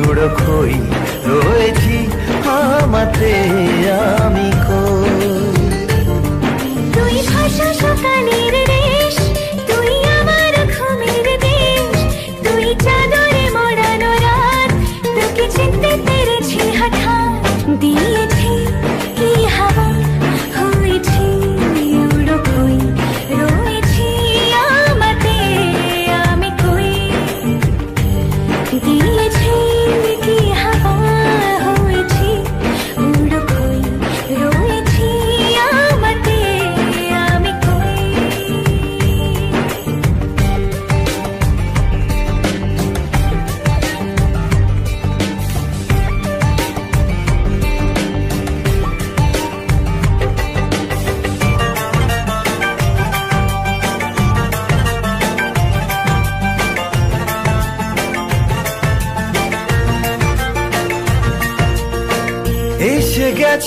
উড়ো খই রয়েছি আমাতে আমি কই? তুই ভাষা সকালের রেশ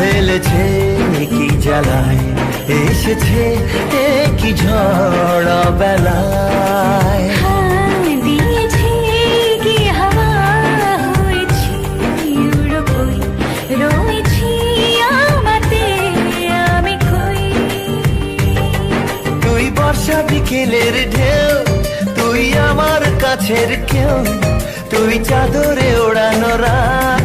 ফেলেছে কি জ্বালায় এসেছে কি ঝড় বেলায়। বর্ষা বিকেলের ঢেউ তুই আমার কাছের কেউ তুই চাদরে ওড়ানো রাত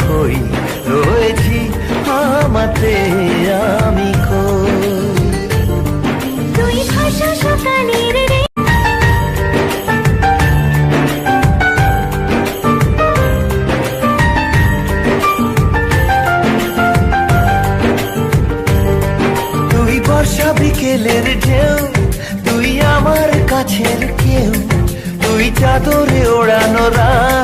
খই রয়েছি আমাতে আমি কই? তুই ভাষা সকালের তুই বর্ষা বিকেলের ঢেউ তুই আমার কাছের কেউ। তুই চাদরে ওড়ানো রাত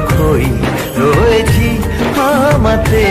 খই রয়েছি আমাতে।